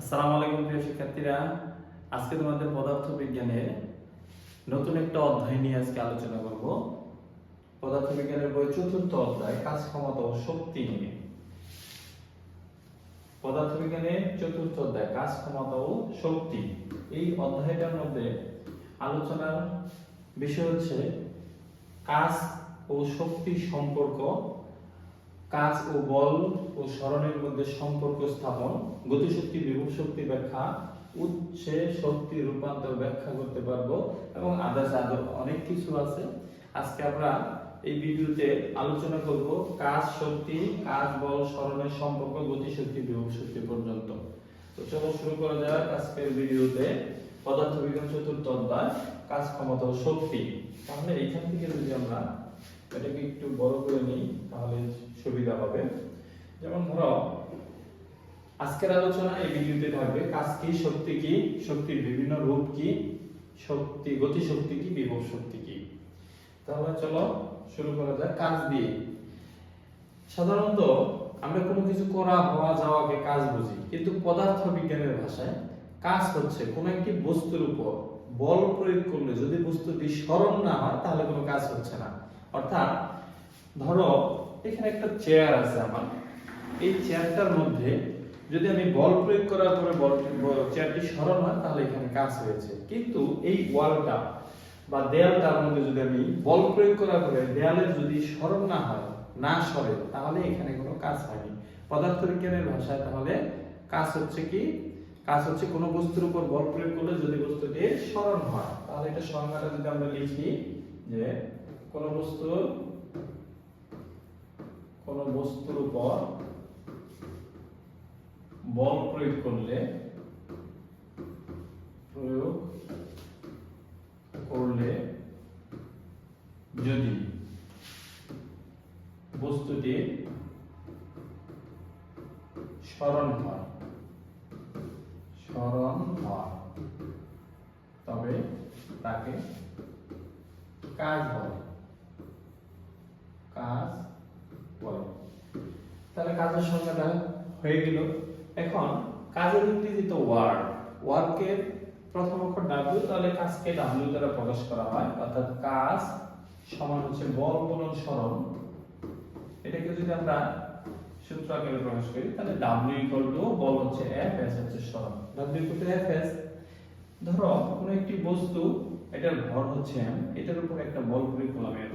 আসসালামু আলাইকুম প্রিয় শিক্ষার্থীরা। আজকে তোমাদের পদার্থ বিজ্ঞানের নতুন একটা অধ্যায় নিয়ে আজকে আলোচনা করব। পদার্থ বিজ্ঞানের বই চতুর্থ অধ্যায়, কাজ ক্ষমতা ও শক্তি নিয়ে। পদার্থ বিজ্ঞানের চতুর্থ অধ্যায়, কাজ ক্ষমতা ও শক্তি। এই অধ্যায়টার মধ্যে আলোচনার বিষয় হচ্ছে কাজ ও শক্তির সম্পর্ক কাজ ও বল ও স্মরণের মধ্যে সম্পর্ক স্থাপন, গতিশক্তি বিভব শক্তি ব্যাখ্যা, উৎসে শক্তি রূপান্তর ব্যাখ্যা করতে পারব এবং আদার্স আরও অনেক কিছু আছে। আজকে আমরা এই ভিডিওতে আলোচনা করব কাজ শক্তি, কাজ বল, স্মরণের সম্পর্ক, গতিশক্তি বিভব শক্তি পর্যন্ত। তো চলো শুরু করা যাক আজকের ভিডিওতে। পদার্থ বিজ্ঞান চতুর্থ অধ্যায়, কাজ ক্ষমতা ও শক্তি। তাহলে এখান থেকে যদি আমরা এটাকে একটু বড় করে নিই, তাহলে সুবিধা হবে। যেমন ধরো, আজকের আলোচনা এই ভিডিওতে থাকবে, কাজ কি, শক্তি কি, শক্তির বিভিন্ন রূপ কি, শক্তি গতি শক্তি কি, বিভব শক্তি কি? তাহলে চলো শুরু করা যাক কাজ দিয়ে। সাধারণত আমরা কোনো কিছু করা, হওয়া, যাওয়াকে কাজ বুঝি, কিন্তু পদার্থ বিজ্ঞানের ভাষায় কাজ হচ্ছে কোনো একটি বস্তুর উপর বল প্রয়োগ করলে যদি বস্তুটি স্মরণ না হয়, তাহলে কোনো কাজ হচ্ছে না। অর্থাৎ, ধরো, এখানে একটা চেয়ার আছে আমার। এই চেয়ারটার মধ্যে যদি আমি বল প্রয়োগ করার পরে বল চেয়ারটি স্মরণ হয়, তাহলে এখানে কাজ হয়েছে। কিন্তু এই ওয়ালটা বা দেয়ালটার মধ্যে যদি আমি বল প্রয়োগ করার পরে দেয়ালের যদি স্মরণ না হয়, না সরে, তাহলে এখানে কোনো কাজ হয়নি। পদার্থ বিজ্ঞানের ভাষায় তাহলে কাজ হচ্ছে কি? কাজ হচ্ছে কোনো বস্তুর উপর বল প্রয়োগ করলে যদি বস্তুটি স্মরণ হয়, তাহলে এটা সংজ্ঞাটা যদি আমরা লিখি যে কোন বস্তুর কোন বস্তুর উপর বল প্রয়োগ করলে প্রয়োগ করলে যদি বস্তুটি স্মরণ হয় স্মরণ হয়, তবে তাকে কাজ বলে কাজ বলে তাহলে কাজের সংজ্ঞাটা হয়ে গেল। এখন কাজের ইংরেজি তো ওয়ার্ড ওয়ার্কের প্রথম অক্ষর ডাব্লিউ তাহলে কাজকে ডাব্লিউ দ্বারা প্রকাশ করা হয় অর্থাৎ কাজ সমান হচ্ছে বল গুণন স্মরণ এটাকে যদি আমরা সূত্র আকারে প্রকাশ করি তাহলে ডাব্লিউ ইকুয়াল টু বল হচ্ছে এফ এস হচ্ছে স্মরণ W equal to F S ধরো কোনো একটি বস্তু এটার ভর হচ্ছে এম এটার উপর একটা বল প্রয়োগ করলাম এম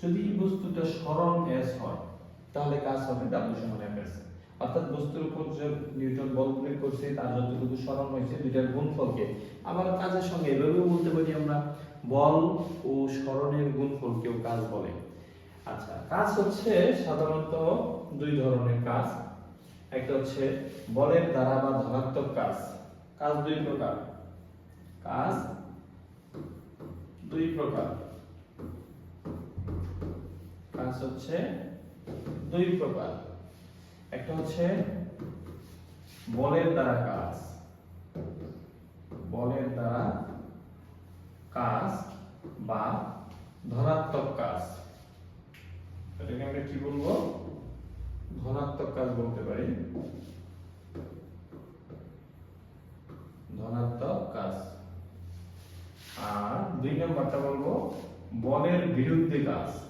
যদি এই বস্তুটা স্মরণ এস হয় তাহলে কাজ হবে ডাব্লিউ সমান এফ এস অর্থাৎ বস্তুর উপর যে নিউটন বল প্রয়োগ করছে, তার যতটুকু স্মরণ হয়েছে, দুইটার গুণফলকে আবার কাজের সঙ্গে এভাবেও বলতে পারি আমরা, বল ও স্মরণের গুণফলকেও কাজ বলে। আচ্ছা কাজ হচ্ছে সাধারণত দুই ধরনের কাজ। একটা হচ্ছে বলের দ্বারা বা ধনাত্মক কাজ। কাজ দুই প্রকার। কাজ দুই প্রকার। কাজ হচ্ছে দুই প্রকার। একটা হচ্ছে বলের দ্বারা কাজ। বলের দ্বারা কাজ বা ধনাত্মক কাজ। এটাকে আমরা কি বলব? ধনাত্মক কাজ বলতে পারি। ধনাত্মক কাজ। আর দুই নম্বরটা বলব বলের বিরুদ্ধে কাজ।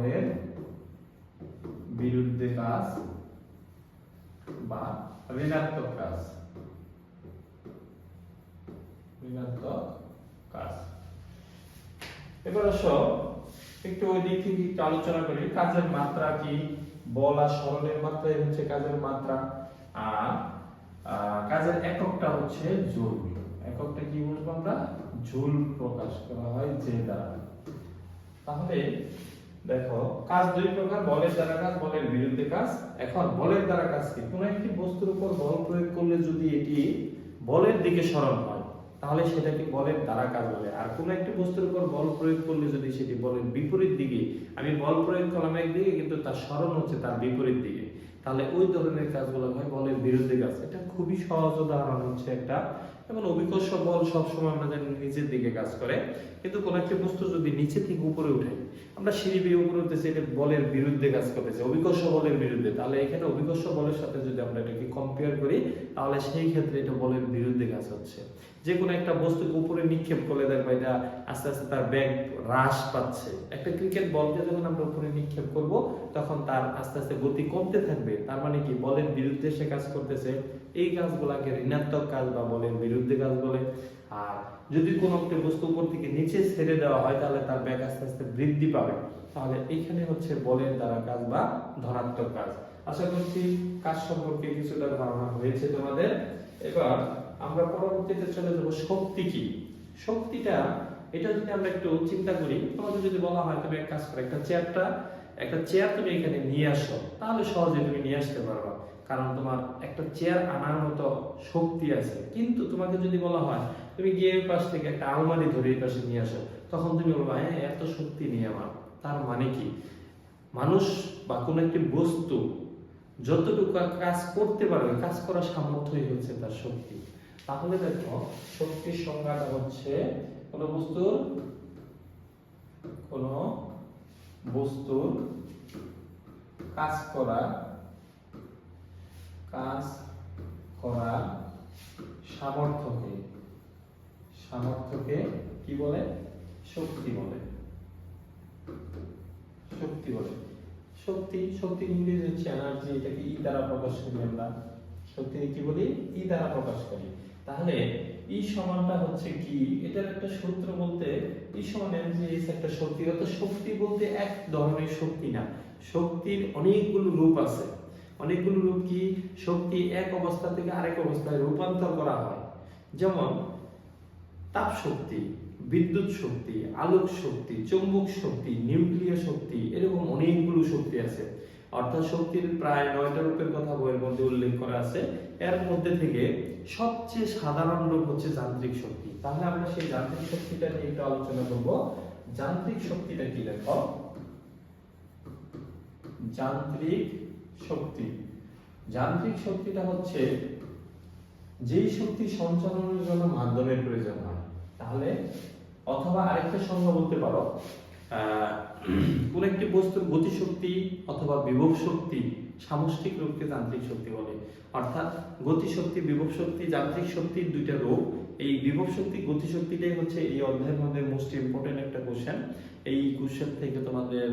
বলের বিরুদ্ধে কাজ বা ঋণাত্মক কাজ। ঋণাত্মক কাজ। এবার একটু ওই দিক থেকে একটু আলোচনা করি। কাজের মাত্রা কি? বল আর স্মরণের মাত্রাই হচ্ছে কাজের মাত্রা। আর কাজের এককটা হচ্ছে এককটা কি বলব আমরা? জুল প্রকাশ করা হয় যে দ্বারা। তাহলে দেখো, কাজ দুই প্রকার, বলের দ্বারা কাজ, বলের বিরুদ্ধে কাজ। এখন, বলের দ্বারা কাজ কি? কোনো একটি বস্তুর উপর বল প্রয়োগ করলে যদি এটি বলের দিকে সরণ হয়, তাহলে সেটাকে বলের দ্বারা কাজ বলে। আর কোনো একটি বস্তুর উপর বল প্রয়োগ করলে যদি সেটি বলের বিপরীত দিকে, আমি বল প্রয়োগ করলাম একদিকে কিন্তু তার সরণ হচ্ছে তার বিপরীত দিকে। তাহলে ওই ধরনের কাজগুলো হয় বলের বিরুদ্ধে কাজ। এটা খুবই সহজ উদাহরণ হচ্ছে একটা যেমন অভিকর্ষ বল সবসময় জানি নিচের দিকে কাজ করে। কিন্তু কোনো একটা বস্তু যদি নিচে থেকে উপরে উঠে আমরা সিঁড়ি বেয়ে উপরে উঠতেছি, এটা বলের বিরুদ্ধে কাজ করতেছে অভিকর্ষ বলের বিরুদ্ধে। তাহলে এখানে অভিকর্ষ বলের সাথে যদি আমরা এটাকে কম্পেয়ার করি, তাহলে সেই ক্ষেত্রে এটা বলের বিরুদ্ধে কাজ হচ্ছে। যে কোনো একটা বস্তুকে উপরে নিক্ষেপ করলে দেখবা এটা আস্তে আস্তে তার ব্যাগ হ্রাস পাচ্ছে। একটা ক্রিকেট বলকে যখন আমরা উপরে নিক্ষেপ করব, তখন তার আস্তে আস্তে গতি কমতে থাকবে। তার মানে কি? বলের বিরুদ্ধে সে কাজ করতেছে। এই কাজগুলাকে ঋণাত্মক কাজ বা বলের বিরুদ্ধে কাজ বলে। আর যদি কোনো একটা বস্তু উপর থেকে নিচে ছেড়ে দেওয়া হয়, তাহলে তার ব্যাগ আস্তে আস্তে বৃদ্ধি পাবে। তাহলে এইখানে হচ্ছে বলের দ্বারা কাজ বা ধনাত্মক কাজ। আশা করছি কাজ সম্পর্কে কিছুটা ধারণা হয়েছে তোমাদের। এবার আমরা পরবর্তীতে চলে যাব শক্তি কি? শক্তিটা, এটা যদি আমরা একটু চিন্তা করি, তোমাদের যদি বলা হয় তুমি এক কাজ করো, একটা চেয়ারটা, একটা চেয়ার তুমি এখানে নিয়ে আসো, তাহলে সহজে তুমি নিয়ে আসতে পারবা। কারণ তোমার একটা চেয়ার আনার মতো শক্তি আছে। কিন্তু তোমাকে যদি বলা হয়, তুমি গিয়ে পাশ থেকে একটা আলমারি ধরে এই পাশে নিয়ে আসো, তখন তুমি বলবা হ্যাঁ এত শক্তি নিয়ে আমার। তার মানে কি? মানুষ বা কোনো একটি বস্তু যতটুকু কাজ করতে পারবে, কাজ করার সামর্থ্যই হচ্ছে তার শক্তি। তাহলে দেখো, শক্তির সংজ্ঞাটা হচ্ছে কোন বস্তুর কোন বস্তুর কাজ করা কাজ করা সামর্থ্যকে সামর্থ্যকে কি বলে? শক্তি বলে। শক্তি বলে। শক্তি শক্তি ইংরেজি হচ্ছে এনার্জি এটাকে ই দ্বারা প্রকাশ করি আমরা। শক্তি কি বলি? ই দ্বারা প্রকাশ করি। তাহলে ই সমানটা হচ্ছে কি? এটার একটা সূত্র বলতে ই সমান এমজি এস একটা শক্তি অত শক্তি বলতে এক ধরনের শক্তি না। শক্তির অনেকগুলো রূপ আছে। অনেকগুলো রূপ কি? শক্তি এক অবস্থা থেকে আরেক অবস্থায় রূপান্তর করা হয়। যেমন তাপ শক্তি, বিদ্যুৎ শক্তি, আলোক শক্তি, চৌম্বক শক্তি, নিউক্লিয় শক্তি, এরকম অনেকগুলো শক্তি আছে। অর্থাৎ শক্তির প্রায় নয়টা রূপের কথা বইয়ের মধ্যে উল্লেখ করা আছে। এর মধ্যে থেকে সবচেয়ে সাধারণ রূপ হচ্ছে যান্ত্রিক শক্তি। তাহলে আমরা সেই যান্ত্রিক শক্তিটা নিয়ে একটু আলোচনা করব। যান্ত্রিক শক্তিটা কি দেখো? যান্ত্রিক শক্তি। যান্ত্রিক শক্তিটা হচ্ছে যেই শক্তি সঞ্চালনের জন্য মাধ্যমের প্রয়োজন হয়। তাহলে অথবা আরেকটা সংজ্ঞা বলতে পারো। কোন একটি বস্তুর গতিশক্তি অথবা বিভব শক্তি সামষ্টিক রূপকে যান্ত্রিক শক্তি বলে। অর্থাৎ গতিশক্তি, বিভব শক্তি, যান্ত্রিক শক্তির দুইটা রূপ। এই বিভব শক্তি, গতিশক্তিটাই হচ্ছে এই অধ্যায়ের মধ্যে মোস্ট ইম্পর্টেন্ট একটা কোশ্চেন এই কোশ্চেন থেকে তোমাদের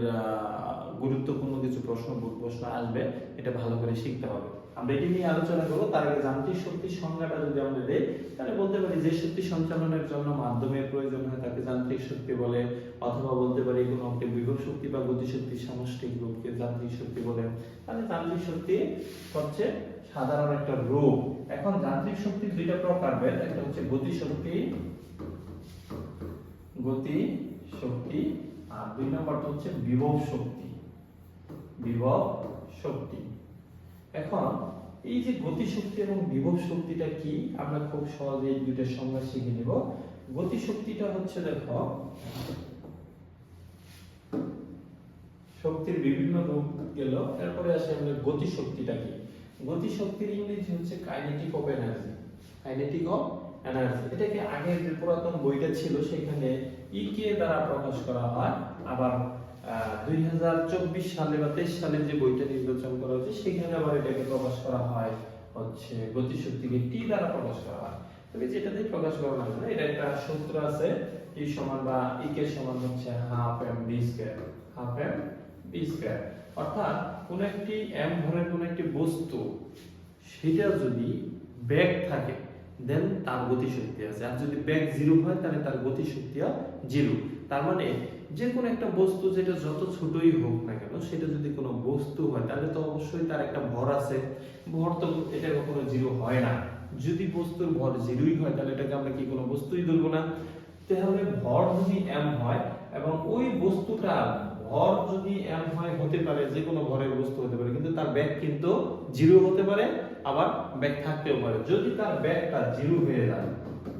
গুরুত্বপূর্ণ কিছু প্রশ্ন প্রশ্ন আসবে, এটা ভালো করে শিখতে হবে। আমরা এটি নিয়ে আলোচনা করব, তার আগে যান্ত্রিক শক্তির সংজ্ঞাটা যদি আমরা দেই, তাহলে বলতে পারি যে শক্তি সঞ্চালনের জন্য মাধ্যমের প্রয়োজন হয়, তাকে যান্ত্রিক শক্তি বলে, অথবা বলতে পারি কোনো একটি বিভব শক্তি বা গতিশক্তি সামষ্টিক রূপকে যান্ত্রিক শক্তি বলে। তাহলে যান্ত্রিক শক্তি হচ্ছে সাধারণ একটা রূপ। এখন যান্ত্রিক শক্তির দুইটা প্রকার বের একটা হচ্ছে গতি শক্তি গতি শক্তি, আর দুই নম্বরটা হচ্ছে বিভব শক্তি। বিভব শক্তি। এখন এই যে গতি শক্তি এবং বিভব শক্তিটা কি, আমরা খুব সহজে এই দুইটার সংজ্ঞা শিখে নিব। গতি শক্তিটা হচ্ছে দেখো, শক্তির বিভিন্ন রূপ গেল, এরপরে আসে আমাদের গতি শক্তিটা কি? গতি শক্তির ইংরেজি হচ্ছে kinetic of energy kinetic of energy এটাকে আগে যে পুরাতন বইটা ছিল, সেখানে ই ইকে দ্বারা প্রকাশ করা হয়, আবার দুই হাজার চব্বিশ সালে বা তেইশ সালে যে বইটা নির্বাচন করা হয়েছে, সেখানে আবার এটাকে প্রকাশ করা হয় হচ্ছে গতিশক্তিকে টি দ্বারা প্রকাশ করা হয়। তবে প্রকাশ করা হয় এটা একটা সূত্র আছে, টি সমান বা ইকে সমান হচ্ছে half M V square, half M V square. অর্থাৎ কোন একটি এম ভরের কোন একটি বস্তু, সেটা যদি ব্যাগ থাকে দেন তার গতিশক্তি আছে। আর যদি ব্যাগ জিরো হয়, তাহলে তার গতিশক্তি জিরো তার মানে যে কোনো একটা বস্তু যেটা যত ছোটই হোক না কেন, সেটা যদি কোনো বস্তু হয়, তাহলে তো অবশ্যই তার একটা ভর আছে। ভর তো এটা কখনো জিরো হয় না। যদি বস্তুর ভর জিরোই হয়, তাহলে এটাকে আমরা কি কোনো বস্তুই ধরবো না। তাহলে ভর যদি এম হয়, এবং ওই বস্তুটা ভর যদি এম হয়, হতে পারে যে কোনো ভরের বস্তু হতে পারে, কিন্তু তার ব্যাগ কিন্তু জিরো হতে পারে, আবার ব্যাগ থাকতেও পারে। যদি তার ব্যাগটা জিরো হয়ে যায়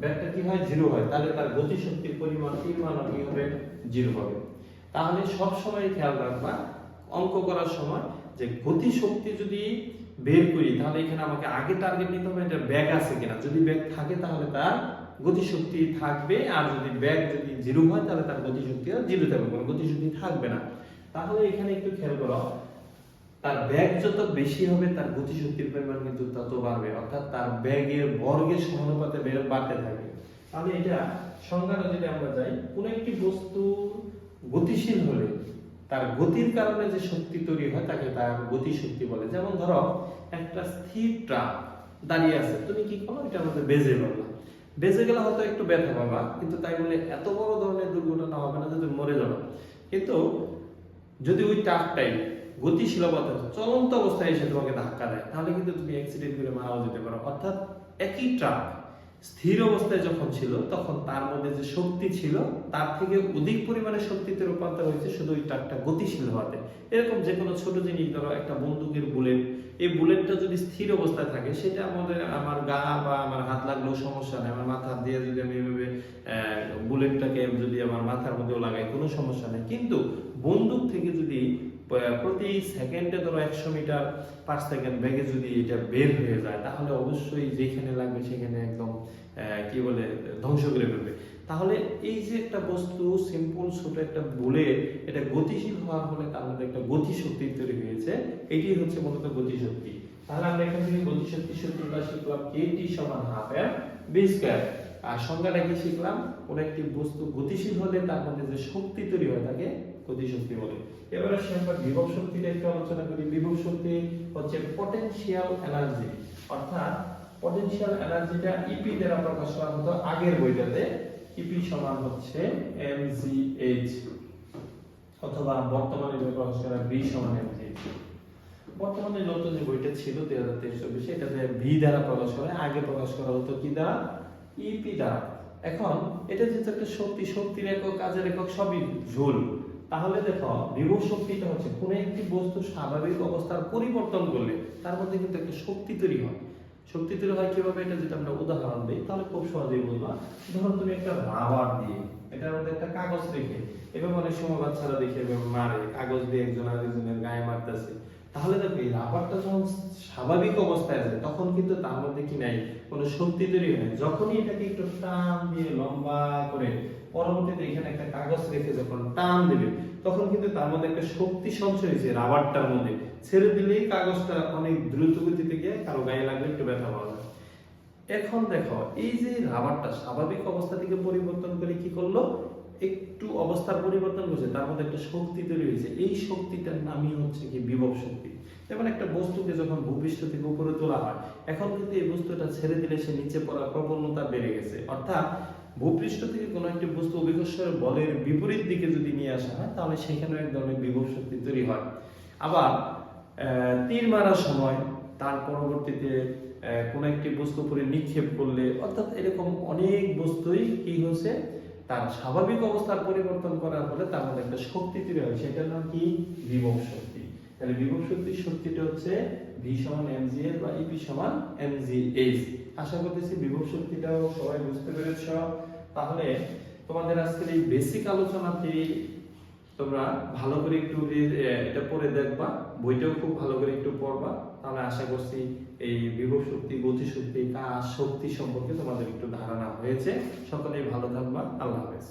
ব্যাগটা কি হয়? জিরো হয়। তাহলে তার গতিশক্তির পরিমাণ কি মান কি হবে জিরো হবে। তাহলে সব সময় খেয়াল রাখবা, অঙ্ক করার সময় যে গতিশক্তি যদি বের করি, তাহলে এখানে আমাকে আগে টার্গেট নিতে হবে এটা ব্যাগ আছে কিনা। যদি ব্যাগ থাকে তাহলে তার গতিশক্তি থাকবে, আর যদি ব্যাগ যদি জিরো হয়, তাহলে তার গতিশক্তি আর জিরো থাকবে, কোনো গতিশক্তি থাকবে না। তাহলে এখানে একটু খেয়াল করো তার ব্যাগ যত বেশি হবে, তার গতিশক্তির পরিমাণ কিন্তু তত বাড়বে। অর্থাৎ তার ব্যাগের বর্গের সমানুপাতে বাড়তে থাকবে। তাহলে এটা সংজ্ঞাটা যদি আমরা যাই, কোন একটি বস্তু গতিশীল হলে, তার গতির কারণে যে শক্তি তৈরি হয়, তাকে তার গতিশক্তি বলে। যেমন ধরো, একটা স্থির ট্রাক দাঁড়িয়ে আছে। তুমি কি করো এটার মধ্যে বেজে পড়লা। বেজে গেলে হয়তো একটু ব্যথা পাবা, কিন্তু তাই বলে এত বড় ধরনের দুর্ঘটনা হবে না যদি মরে যাবে। কিন্তু যদি ওই ট্রাকটাই গতিশীল অবস্থায় চলন্ত অবস্থায় এসে তোমাকে ধাক্কা দেয়, তাহলে কিন্তু তুমি অ্যাক্সিডেন্ট করে মারাও যেতে পারো। অর্থাৎ একই ট্রাক স্থির অবস্থায় যখন ছিল, তখন তার মধ্যে যে শক্তি ছিল, তার থেকে অধিক পরিমাণে শক্তিতে রূপান্তর হয়েছে শুধু ওই ট্রাকটা গতিশীল হওয়াতে। এরকম যে কোনো ছোট জিনিস, ধরো একটা বন্দুকের বুলেট এই বুলেটটা যদি স্থির অবস্থায় থাকে, সেটা আমাদের, আমার গা বা আমার হাত লাগলেও সমস্যা নেই। আমার মাথা দিয়ে যদি আমি এভাবে বুলেটটাকে যদি আমার মাথার মধ্যেও লাগাই, কোনো সমস্যা নেই। কিন্তু বন্দুক থেকে যদি প্রতি সেকেন্ডে ধরো একশো মিটার পার সেকেন্ড বেগে যদি এটা বের হয়ে যায়, তাহলে অবশ্যই যেখানে লাগবে সেখানে একদম কি বলে, ধ্বংস করে ফেলবে। তাহলে এই যে একটা বস্তু সিম্পল ছোট একটা বুলেট এটা গতিশীল হওয়ার ফলে তার মধ্যে একটা গতিশক্তি তৈরি হয়েছে। এটি হচ্ছে মূলত গতিশক্তি। তাহলে আমরা এখান থেকে গতিশক্তি সূত্রটা শিখলাম কে টি সমান হাফ এম বি স্কয়ার আর সংজ্ঞাটা কি শিখলাম? কোন একটি বস্তু গতিশীল হলে তার মধ্যে যে শক্তি তৈরি হয় তাকে গতিশক্তি বলে এবার আসি আমরা বিভব শক্তিটা একটু আলোচনা করি। বিভব শক্তি হচ্ছে পটেনশিয়াল এনার্জি অর্থাৎ পটেনশিয়াল এনার্জিটা ইপি দ্বারা প্রকাশ করা হতো আগের বইটাতে। ইপি সমান হচ্ছে এমজিএইচ অথবা বর্তমানে প্রকাশ করা বি সমান এমজিএইচ বর্তমানে নতুন যে বইটা ছিল দুই হাজার তেইশ চব্বিশে এটাতে ভি দ্বারা প্রকাশ করে, আগে প্রকাশ করা হতো কি দ্বারা? ইপি দ্বারা। এখন এটা যেহেতু একটা শক্তি, শক্তির একক, কাজের একক, সবই ঝোল তাহলে দেখো, বিভব শক্তিটা হচ্ছে কোন একটি বস্তু স্বাভাবিক অবস্থার পরিবর্তন করলে তার মধ্যে কিন্তু একটা শক্তি তৈরি হয়। শক্তি তৈরি হয় কীভাবে? এটা যদি আমরা উদাহরণ দিই, তাহলে খুব সহজেই বলবা ধরো তুমি একটা রাবার দিয়ে, এটার মধ্যে একটা কাগজ রেখে এভাবে অনেক সময় বাচ্চারা দেখে মারে, কাগজ দিয়ে একজন আরেকজনের গায়ে মারতেছে। তাহলে দেখো, এই রাবারটা যখন স্বাভাবিক অবস্থায় আছে তখন কিন্তু তার মধ্যে কি নাই? কোনো শক্তি তৈরি হয় যখনই এটাকে একটু টান দিয়ে লম্বা করে পরবর্তীতে এখানে একটা কাগজ রেখে যখন টান দেবে, তখন কিন্তু তার মধ্যে একটা শক্তি সঞ্চয় হয়েছে, রাবারটার মধ্যে। ছেড়ে দিলেই কাগজটা অনেক দ্রুত গতিতে গিয়ে কারও গায়ে লাগলে একটু ব্যথা পাওয়া যায়। এখন দেখো, এই যে রাবারটা স্বাভাবিক অবস্থা থেকে পরিবর্তন করে কি করল? একটু অবস্থার পরিবর্তন করছে, তার মধ্যে একটা শক্তি তৈরি হয়েছে। এই শক্তিটার নামই হচ্ছে কি বিভব শক্তি। যেমন একটা বস্তুকে যখন ভূপৃষ্ঠ থেকে উপরে তোলা হয়, এখন কিন্তু এই বস্তুটা ছেড়ে দিলে সে নিচে পড়ার প্রবণতা বেড়ে গেছে। অর্থাৎ ভূপৃষ্ঠ থেকে কোনো একটি বস্তু অভিকর্ষের বলের বিপরীত দিকে যদি নিয়ে আসা হয়, তাহলে সেখানেও এক ধরনের বিভব শক্তি তৈরি হয়। আবার তীর মারার সময় তার পরবর্তীতে কোন একটি বস্তু উপরে নিক্ষেপ করলে, অর্থাৎ এরকম অনেক বস্তুই কি হয়েছে, তার স্বাভাবিক অবস্থার পরিবর্তন করার ফলে তার মধ্যে একটা শক্তি তৈরি হয়। সেটার নাম কি? বিভব শক্তি। তাহলে বিভব শক্তির শক্তিটা হচ্ছে ভি সমান এমজিএল বা ইপি সমান এমজিএইচ আশা করতেছি বিভব শক্তিটাও সবাই বুঝতে পেরেছ। তাহলে তোমাদের আজকের এই বেসিক আলোচনাটি তোমরা ভালো করে একটু এটা পড়ে দেখবা, বইটাও খুব ভালো করে একটু পড়বা। তাহলে আশা করছি এই বিভব শক্তি গতি শক্তি কাজ শক্তি সম্পর্কে তোমাদের একটু ধারণা হয়েছে। সকলেই ভালো থাকবা। আল্লাহ হাফেজ।